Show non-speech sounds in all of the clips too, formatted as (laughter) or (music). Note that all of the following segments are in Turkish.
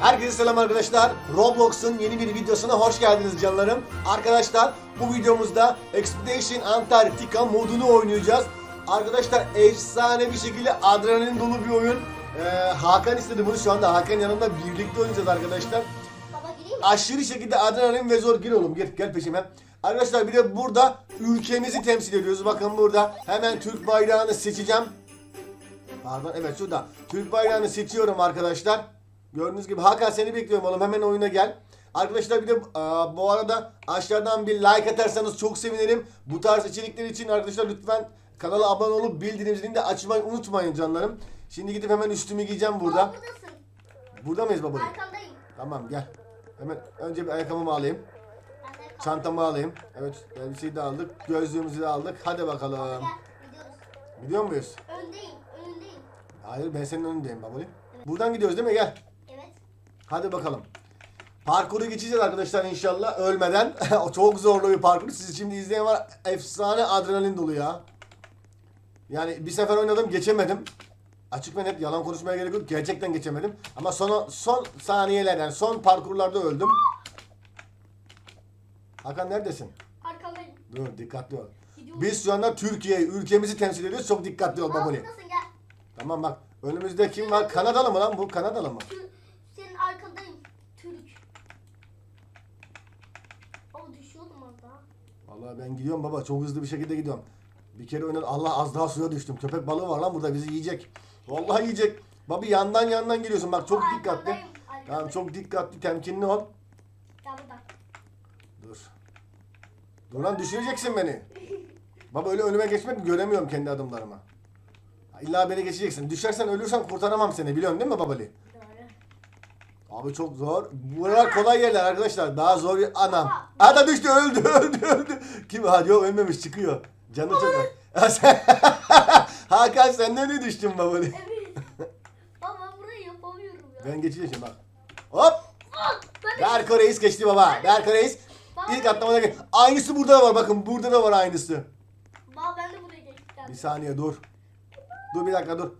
Herkese selam arkadaşlar. Roblox'un yeni bir videosuna hoş geldiniz canlarım. Arkadaşlar bu videomuzda Expedition Antarctica modunu oynayacağız. Arkadaşlar efsane bir şekilde adrenalin dolu bir oyun. Ee, Hakan istedi bunu şu anda Hakan yanımda birlikte oynayacağız arkadaşlar. Baba gireyim mi? Aşırı şekilde adrenalin ve zor gir oğlum gel gel peşime. Arkadaşlar bir de burada ülkemizi temsil ediyoruz. Bakın burada hemen Türk bayrağını seçeceğim. Pardon evet şurada. Türk bayrağını seçiyorum arkadaşlar. Gördüğünüz gibi Hakan seni bekliyorum oğlum hemen oyuna gel. Arkadaşlar bir de aa, bu arada aşağıdan bir like atarsanız çok sevinirim. Bu tarz içerikler için arkadaşlar lütfen kanala abone olup bildirim zilini de açmayı unutmayın canlarım. Şimdi gidip hemen üstümü giyeceğim burada. Buradasın. Burada mıyız babacığım? Arkandayım. Tamam gel. Hemen önce bir ayakkabımı alayım. Çantamı alayım. Evet elbiseyi de aldık. Gözlüğümüzü de aldık. Hadi bakalım. Gel gidiyoruz. Gidiyor muyuz? Öndeyim. Önündeyim. Hayır ben senin önündeyim babali. Buradan gidiyoruz değil mi? Gel. Hadi bakalım. Parkuru geçeceğiz arkadaşlar inşallah ölmeden. (laughs) çok zorlu bir parkur. Siz şimdi izleyen var. Efsane adrenalin dolu ya. Yani bir sefer oynadım geçemedim. Açık ve net yalan konuşmaya gerek yok. Gerçekten geçemedim. Ama son, son saniyeler yani son parkurlarda öldüm. Hakan neredesin? Arkandayım. Dur dikkatli ol. Gidiyorum. Biz şu anda Türkiye ülkemizi temsil ediyoruz. Çok dikkatli ol gel. Tamam bak. Önümüzde kim var? Kanadalı mı lan bu? Kanadalı mı? Tü- Senin arkandayım. Türk. Ama düşüyordum az daha. Vallahi ben gidiyorum baba. Çok hızlı bir şekilde gidiyorum. Bir kere oynadım. Allah az daha suya düştüm. Köpek balığı var lan burada bizi yiyecek. Vallahi yiyecek. Babi yandan yandan geliyorsun. Bak çok dikkatli. arkandayım. Tamam çok dikkatli. Temkinli ol. Dur. Dur lan düşüreceksin beni. Baba öyle önüme geçmek göremiyorum kendi adımlarımı. İlla beni geçeceksin. Düşersen ölürsen kurtaramam seni. Biliyorsun değil mi babali? Abi çok zor. Buralar kolay yerler arkadaşlar. Daha zor bir anam. Aa da düştü öldü (laughs) öldü öldü. Kim? Hadi yok ölmemiş çıkıyor. Canı çok. Ha, (laughs) Hakan sen de ne düştün babali? Evet. Ben burayı yapamıyorum ya. Ben geçeceğim şimdi bak. Hop. Ah, Berko Reis geçti baba. Berko Reis ilk atlamada geç. Aynısı burada da var bakın burada da var aynısı. Baba ben de buraya geçtim. Bir saniye dur. Dur bir dakika dur.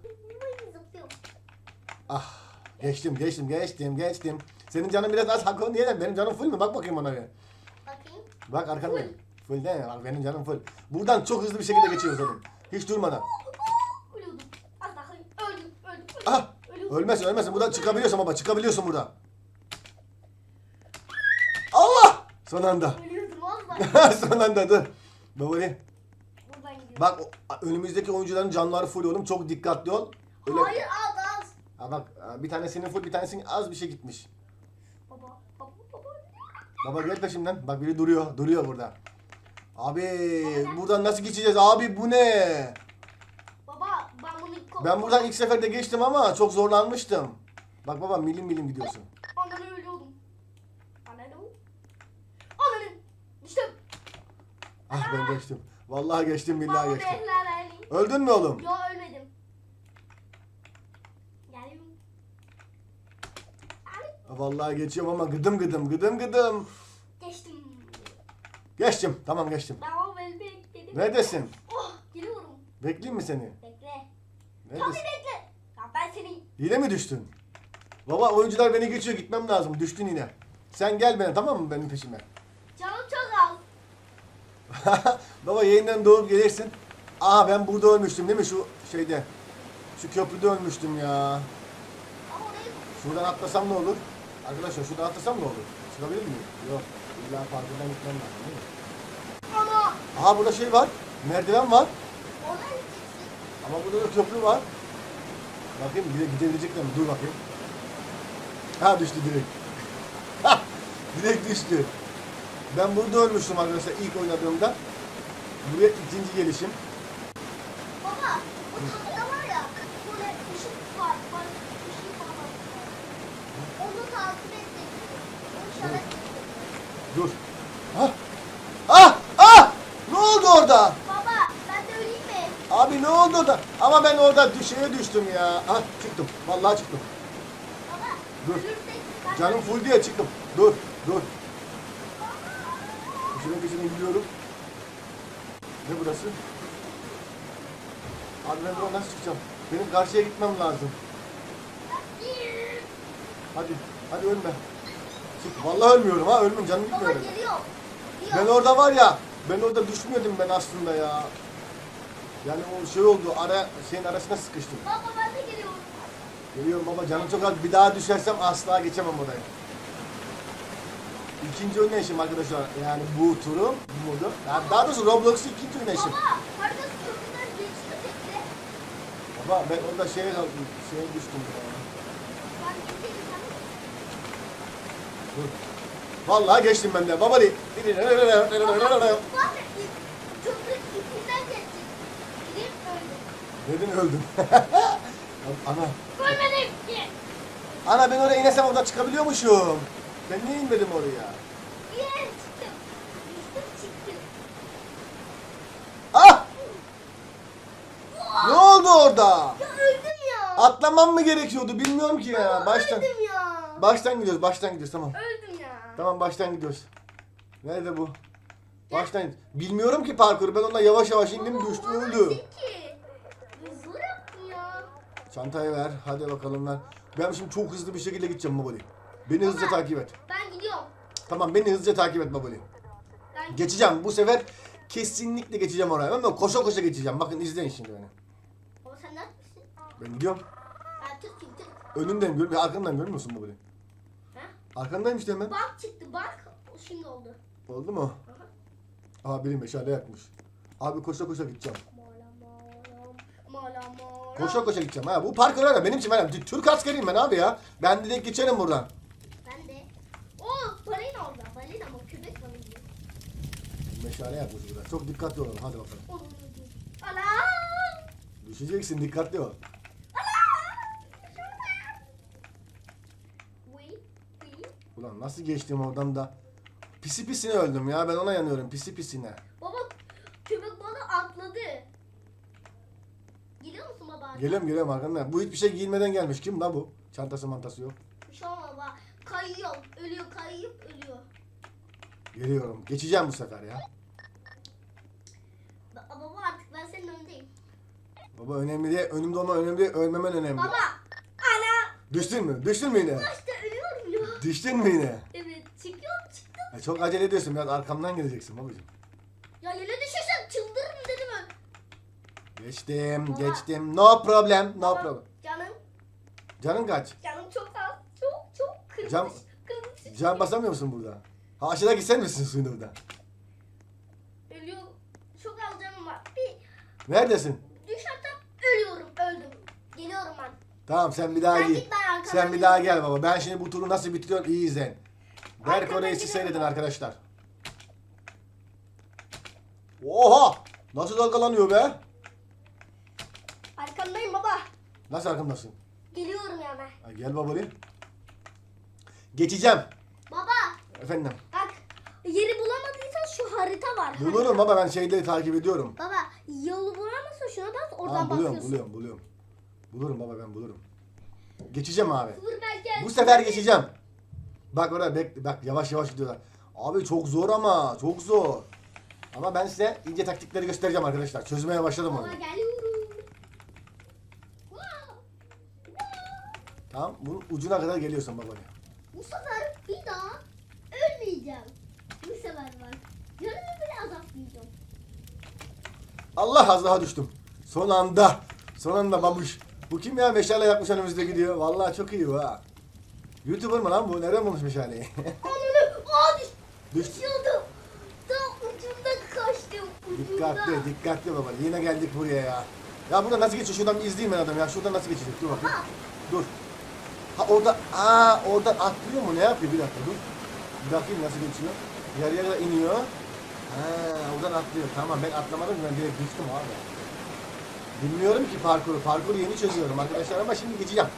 Ah geçtim geçtim geçtim geçtim. Senin canın biraz az Hakan niye? Benim canım full mü? Bak bakayım ona bir. Bakayım. Bak arkandayım. Full değil mi? Bak benim canım full. Buradan çok hızlı bir şekilde geçiyoruz oğlum. Hiç durmadan. Ölüyordum. Az daha öldüm. Öldüm. öldüm. Ah! Ölüyordum. Ölmezsin ölmezsin. Buradan çıkabiliyorsun baba. Çıkabiliyorsun burada. Allah! Son anda. (laughs) Ölüyordum. Son anda dur. Buradan gidiyorum. Bak önümüzdeki oyuncuların canları full oğlum. Çok dikkatli ol. Öyle... Hayır az. Ha bak bir tanesinin full bir tanesinin az bir şey gitmiş. Baba. Baba. Baba. Baba gel peşimden. Bak biri duruyor. Duruyor burada. Abi buradan nasıl geçeceğiz? Abi bu ne? Baba ben bunu ilk Ben buradan ilk seferde geçtim ama çok zorlanmıştım. Bak baba milim milim gidiyorsun. Ananı ölüyordum. Ananı. Ananı. Düştüm. Ah ben geçtim. Vallahi geçtim billahi Baba geçtim. Öldün mü oğlum? Yo ölmedim. Geldim. Abi, Vallahi geçiyorum ama gıdım gıdım gıdım gıdım. Geçtim. Geçtim. Tamam geçtim. Ben o beni bekledim. Neredesin? Oh geliyorum. Bekleyeyim mi seni? Bekle. Tabii bekle. Ya ben seni Yine mi düştün? Baba oyuncular beni geçiyor gitmem lazım. Düştün yine. Sen gel bana tamam mı benim peşime? canım çok az. (laughs) Baba yayından doğup gelirsin. Aa ben burada ölmüştüm değil mi şu şeyde? Şu köprüde ölmüştüm ya. Şuradan atlasam ne olur? Arkadaşlar şuradan atlasam ne olur? Çıkabilir miyim? Yok. İlla parkurdan gitmem lazım değil mi? Ana. Aha burada şey var. Merdiven var. Oraya gideceksin. Ama burada da köprü var. Bakayım gide gidebilecekler mi? Dur bakayım. Ha düştü direkt. Direkt düştü. Ben burada ölmüştüm arkadaşlar ilk oynadığımda. Buraya ikinci gelişim. Baba bu kapıda var ya böyle ışık var. Var ışık var. Onu takip edeceksin. O işaret Dur. Ah! Ah! Ah! Ne oldu orada? Baba ben de öleyim mi? Abi ne oldu orada? Ama ben orada düşeye düştüm ya. Ah çıktım. Vallahi çıktım. Baba Dur. Canım full diye çıktım. Dur, dur. Peşine peşine gidiyorum. Ne burası? Abi ben buradan nasıl çıkacağım? Benim karşıya gitmem lazım. Hadi. Hadi ölme. Çık. Vallahi ölmüyorum ha. Ölmem canım Baba gitmiyor. benim. geliyor. Ben orada var ya. Ben orada düşmüyordum ben aslında ya. Yani o şey oldu. Ara şeyin arasına sıkıştım. Baba ben de geliyorum. Geliyorum baba canım çok az. Bir daha düşersem asla geçemem orayı. İkinci oynayışım arkadaşlar. Yani bu turum, bu modu. Yani daha doğrusu Roblox'un ikinci oynayışım. Baba güzel geçti tekte. Baba ben orada şeye kaldım. Şeye düştüm. Ben gideceğim. Dur. Vallahi geçtim ben de. Baba değil. Baba var ya ip- köprü ipinden geçti. Gidip öldüm. Dedin öldüm. (laughs) Ana. Görmedim ki. Ana ben oraya inesem oradan çıkabiliyormuşum. Ben niye inmedim oraya? Bir yere çıktım. Düştüm çıktım. Ah! Ne oldu orada? Ya öldüm ya. Atlamam mı gerekiyordu bilmiyorum ki ya. Baştan. Öldüm ya. Baştan gidiyoruz, baştan gidiyoruz tamam. Öldüm ya. Tamam baştan gidiyoruz. Nerede bu? Baştan. Bilmiyorum ki parkuru. Ben onunla yavaş yavaş indim Baba, düştü bana öldü. ki. Çantayı ver. Hadi bakalım lan. Ben şimdi çok hızlı bir şekilde gideceğim babali. Beni hızlıca takip et. Ben gidiyorum. Tamam beni hızlıca takip et. Ben Geçeceğim. Bu sefer kesinlikle geçeceğim oraya. Ama koşa koşa geçeceğim. Bakın izleyin şimdi beni. Baba sen neredesin? Ben gidiyorum. Ben Türk'üm Türk. Önünden görmüyor. Arkamdan görmüyor musun babali? Ha? Arkandayım işte hemen. Bak çıktı bak. Şimdi oldu. Oldu mu? Aha biri meşale yakmış. Abi koşa koşa gideceğim. Mola mola mola mola. Koşa koşa gideceğim. Ha bu parkur öyle. Benim için ben Türk askeriyim ben abi ya. Ben direkt geçerim buradan. Ben de. Oo balina orada. Balina mı? Köpek balığı. Meşale yakmış burada. Çok dikkatli olalım. Hadi bakalım. Onu Anam. Düşeceksin dikkatli ol. Ulan nasıl geçtim oradan da. Pisi pisine öldüm ya. Ben ona yanıyorum. Pisi pisine. Baba köpek balığı atladı. Geliyor musun baba? Geliyorum geliyorum arkandan. Bu hiçbir şey giyinmeden gelmiş. Kim la bu? Çantası mantası yok. Bir şey olmaz baba. Kayıyor. Ölüyor kayıp ölüyor. Geliyorum. Geçeceğim bu sefer ya. Ba- Baba artık ben senin önündeyim. Baba önemli değil. Önümde olma önemli değil. Ölmemen önemli. Baba. Ana. Düştün mü? Düştün mü yine? İşte ölüyorum ya. Düştün mü yine? Evet çıkıyorum çıktım. Ya çok acele ediyorsun. Biraz arkamdan geleceksin babacığım. Ya yine düşersem çıldırırım dedim ben. Geçtim, Baba. geçtim. No problem, no Baba, problem. Canım. Canın kaç? Canım çok az. Çok çok kırmızı. Can- kırmızı. Can basamıyor musun burada? Ha aşağıda gitsen misin suyun burada? Ölüyor. Çok az canım var. Bir Neredesin? düşersem ölüyorum. Öldüm. Geliyorum ben. Tamam sen bir daha Sen gel. git, ben arkadan Sen bir daha gel baba. Ben şimdi bu turu nasıl bitiriyorum iyi izleyin. Berk Arkadan orayı gidelim seyredin arkadaşlar. Oha! Nasıl dalgalanıyor be? Arkamdayım baba. Nasıl arkamdasın? Geliyorum yani. Ha, gel babali. Geçeceğim. Baba Efendim. bak yeri bulamadıysan şu harita var. Bulurum baba ben şeyleri takip ediyorum. Baba yolu bulamazsan şuna bas oradan Tamam buluyorum bakıyorsun. buluyorum buluyorum. Bulurum baba ben bulurum. Geçeceğim abi. Dur belki. Bu sefer geçeceğim. Bak orada bek bak yavaş yavaş gidiyorlar. Abi çok zor ama çok zor. Ama ben size ince taktikleri göstereceğim arkadaşlar. Çözmeye başladım onu. Baba geliyorum. Tamam bunun ucuna kadar geliyorsun baba. Bu sefer bir daha ölmeyeceğim. Bu sefer bak. Canımı bile azaltmayacağım. Allah az daha düştüm. Son anda. Son anda babuş. Bu kim ya meşale yapmış önümüzde gidiyor. Vallahi çok iyi bu ha. Youtuber mı lan bu? Nereden bulmuş meşaleyi? (laughs) Ananı düş, Düştü. düşüyordum. Tam ucunda kaçtım. Ucunda. Dikkatli, dikkatli baba. Yine geldik buraya ya. Ya burada nasıl geçiyor? Şuradan bir izleyeyim ben adam ya. Şuradan nasıl geçecek? Dur bakayım. Dur. Ha orada, aa oradan atlıyor mu? Ne yapıyor? Bir dakika dur. Bir bakayım nasıl geçiyor. Yarı yarıya iniyor. Ha oradan atlıyor. Tamam ben atlamadım ben direkt düştüm abi. Bilmiyorum ki parkuru. Parkuru yeni çözüyorum arkadaşlar ama şimdi geçeceğim.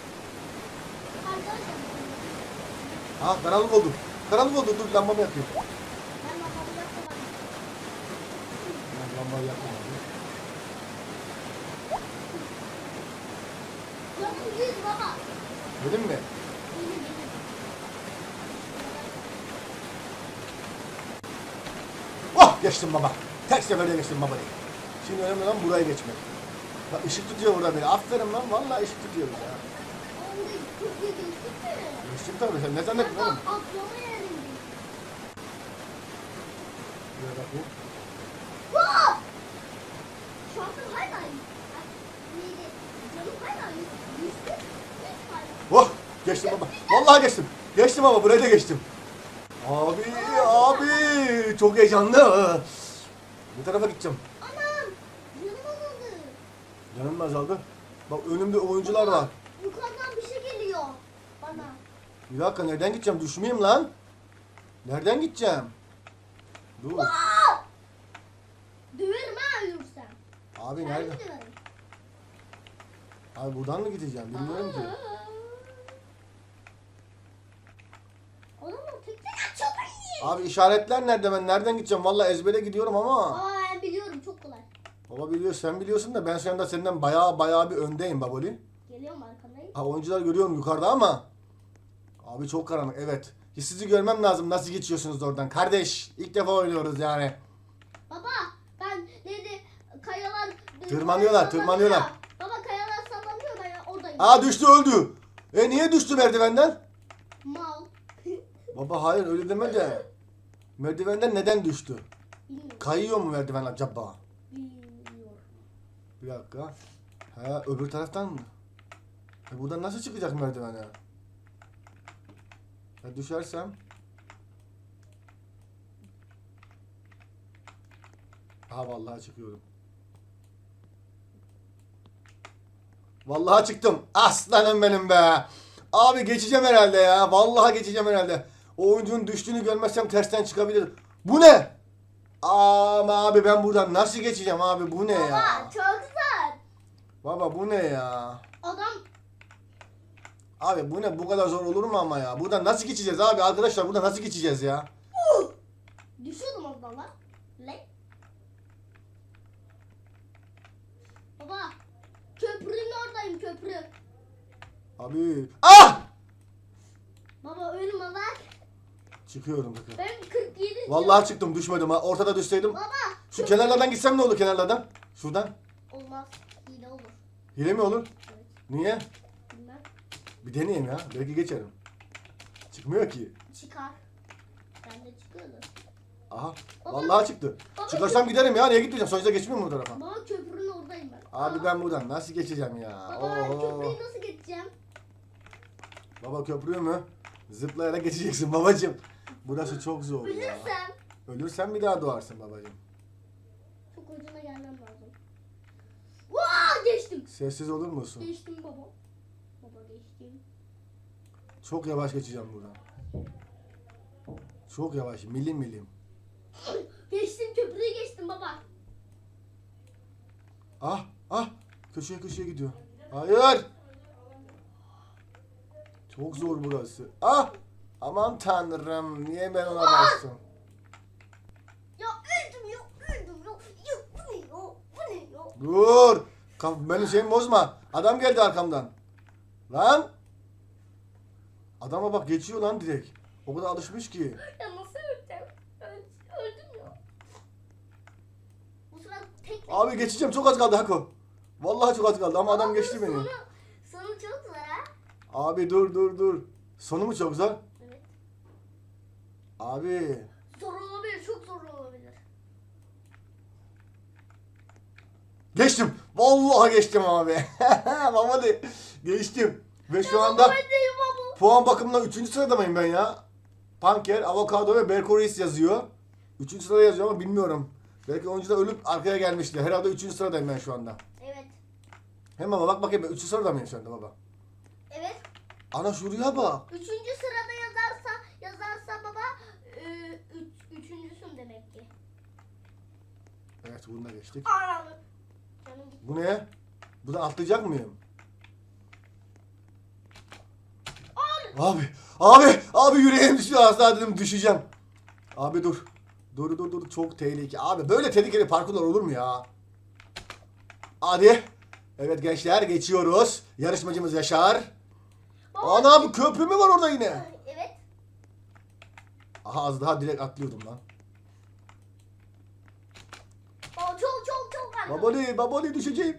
Ha karanlık oldu. Karanlık oldu. Dur lambamı yakayım. Ben babamı yapamadım. Ben lambayı yaktım abi. Canım yüz baba. Dedim mi? Oh geçtim baba. Tek seferde geçtim baba. Şimdi önemli olan buraya geçmek. Bak ışık tutuyor burada beni. Aferin lan. Vallahi ışık tutuyoruz ya. Geçtim tabii sen ne zannettin oğlum? Şuraya bakayım. Vaa! Şu anda hala? Canım hala yüzde geçtim baba. Vallahi geçtim. Geçtim ama buraya da geçtim. Abi abi çok heyecanlı. Bu tarafa gideceğim. Anam! Canım alındı. Canım azaldı? Bak önümde oyuncular var. Yukarıdan bir şey geliyor bana. Bir dakika nereden gideceğim? Düşmeyeyim lan. Nereden gideceğim? Dur. Aa! Döverim ha yürürsem. Abi nerede? Abi buradan mı gideceğim? Bilmiyorum ki tek tek atıyor beni. Abi işaretler nerede? Ben nereden gideceğim? Vallahi ezbere gidiyorum ama. Aa ben biliyorum çok kolay. Baba biliyor sen biliyorsun da ben şu anda senden bayağı bayağı bir öndeyim baboli. Geliyorum arkandayım. Ha oyuncular görüyorum yukarıda ama. Abi çok karanlık evet. Sizi görmem lazım nasıl geçiyorsunuz oradan. Kardeş ilk defa oynuyoruz yani. Baba ben neydi kayalar Tırmanıyorlar, tırmanıyorlar. Baba kayalar sallanıyor ben ya oradayım. Aa düştü öldü. E niye düştü merdivenden? Mal. (laughs) Baba hayır öyle deme de. Merdivenden neden düştü? Bilmiyorum. Kayıyor mu merdiven acaba? Bilmiyorum. Bir dakika. Ha öbür taraftan mı? E buradan nasıl çıkacak merdivene? Ya düşersem? Ha vallahi çıkıyorum. Vallahi çıktım. Aslanım benim be. Abi geçeceğim herhalde ya. Vallahi geçeceğim herhalde. O oyuncunun düştüğünü görmezsem tersten çıkabilir. Bu ne? Ama abi ben buradan nasıl geçeceğim abi? Bu ne ya? Baba çok güzel. Baba bu ne ya? Adam Abi bu ne? Bu kadar zor olur mu ama ya? Buradan nasıl geçeceğiz abi? Arkadaşlar buradan nasıl geçeceğiz ya? düşüyordum oradan lan. Le. Baba köprünün oradayım köprü. Abi. Ah! Baba ölme bak. Çıkıyorum bakın. Ben 47 Vallahi çıktım düşmedim ha. Ortada düşseydim. Baba. Şu kenarlardan gitsem ne olur kenarlardan? Şuradan. Olmaz. Hile olur. Hile mi olur? Evet. Niye? Bilmem. Bir deneyeyim ya. Belki geçerim. Çıkmıyor ki. Çıkar. Ben de çıkıyordu. Aha. Baba- Vallahi çıktı. Baba- Çıkarsam giderim ya. Niye gitmeyeceğim? Sonuçta geçmiyor mu bu tarafa? Baba köprünün oradayım ben. Abi ben buradan nasıl geçeceğim ya? Baba ben köprüyü nasıl geçeceğim? Baba köprü mü? Zıplayarak geçeceksin babacım. Burası çok zor ya. Bilirsem Ölürsen bir daha doğarsın babacım. çok ucuna gelmem lazım. Vaa geçtim. Sessiz olur musun? Geçtim baba. Baba geçtim. Çok yavaş geçeceğim buradan. Çok yavaş, milim milim. Geçtim köprüyü geçtim baba. Ah, ah, köşeye köşeye gidiyor. Hayır. Çok zor burası. Ah, aman tanrım, niye ben ona bastım? Ya öldüm ya öldüm ya. Ya bu ne ya? Bu ne ya? Dur, Kaf- benim şeyimi bozma. Adam geldi arkamdan. Lan. Adama bak geçiyor lan direkt. O kadar alışmış ki. Ya nasıl öleceğim? Öl- Öldüm ya. Bu tek Abi geçeceğim çok az kaldı Hako. Vallahi çok az kaldı ama adam geçti beni. Sonu, sonu çok zor ha. Abi dur dur dur. Sonu mu çok zor? Abi. Zor olabilir, çok zor olabilir. Geçtim. Vallahi geçtim abi. (laughs) Baba de geçtim. Ve şu anda puan bakımından 3. sırada mıyım ben ya? Panker, Avokado ve Berkoris yazıyor. 3. sırada yazıyor ama bilmiyorum. Belki oyuncu da ölüp arkaya gelmişti. Herhalde 3. sıradayım ben şu anda. Evet. Hem baba bak bakayım ben 3. sırada mıyım şu anda baba? Evet. Ana şuraya bak. Üçüncü sırada Evet bunu da geçtik. Anladım. Canım gitti. Bu ne? Buradan atlayacak mıyım? Abi, abi, abi yüreğim düşüyor daha dedim düşeceğim. Abi dur. Dur dur dur çok tehlikeli. Abi böyle tehlikeli parkurlar olur mu ya? Hadi. Evet gençler geçiyoruz. Yarışmacımız Yaşar. Baba, Ana bu köprü mü var orada yine? Evet. Aha az daha direkt atlıyordum lan. Baba çok Babali, babali düşeceğim.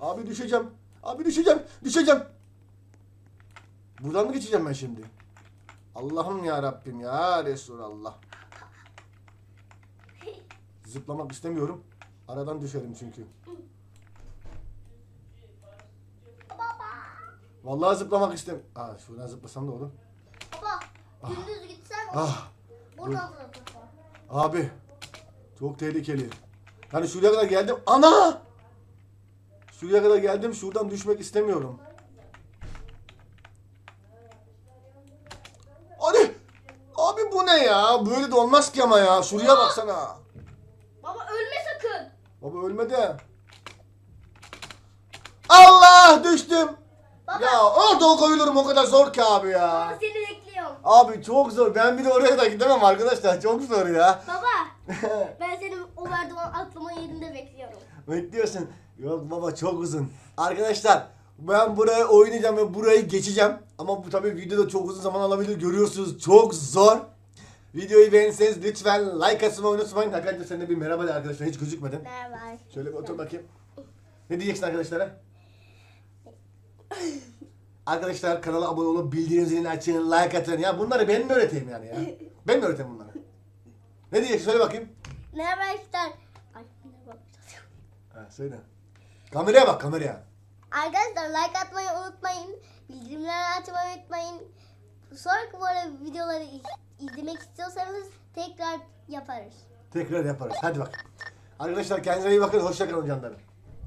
Abi düşeceğim. Abi düşeceğim. Düşeceğim. Buradan mı geçeceğim ben şimdi? Allah'ım ya Rabbim ya Resulallah. Zıplamak istemiyorum. Aradan düşerim çünkü. Baba. Vallahi zıplamak istem. Aa şuradan zıplasam da olur. Baba. Gündüz gitsen Ah buradan zıplasın. abi. Çok tehlikeli. Yani şuraya kadar geldim. Ana! Şuraya kadar geldim. Şuradan düşmek istemiyorum. Hadi. Abi bu ne ya? Böyle de olmaz ki ama ya. Şuraya baksana. Baba ölme sakın. Baba ölmedi. Allah düştüm. Baba. Ya orada koyulurum o kadar zor ki abi Baba ya. seni bekliyorum. Abi çok zor. Ben bir de oraya da gidemem arkadaşlar. Çok zor ya. Baba. (laughs) ben seni o merdiven atlama yerinde bekliyorum. Bekliyorsun. Yok baba çok uzun. Arkadaşlar ben buraya oynayacağım ve burayı geçeceğim. Ama bu tabii videoda çok uzun zaman alabilir. Görüyorsunuz çok zor. Videoyu beğenirseniz lütfen like atmayı unutmayın. Arkadaşlar sen de bir merhaba de arkadaşlar hiç gözükmedin. Merhaba. Şöyle bir otur bakayım. Ne diyeceksin arkadaşlara? Arkadaşlar kanala abone olup bildirim zilini açın, like atın. Ya bunları ben mi öğreteyim yani ya? Ben mi öğreteyim bunları? Ne diyeceksin? Söyle bakayım. Merhaba arkadaşlar. Ay, merhaba. Ha, söyle. Kameraya bak kameraya. Arkadaşlar like atmayı unutmayın. Bildirimleri açmayı unutmayın. Sonraki böyle videoları iz- izlemek istiyorsanız tekrar yaparız. Tekrar yaparız. Hadi bak. Arkadaşlar kendinize iyi bakın. Hoşçakalın canlarım.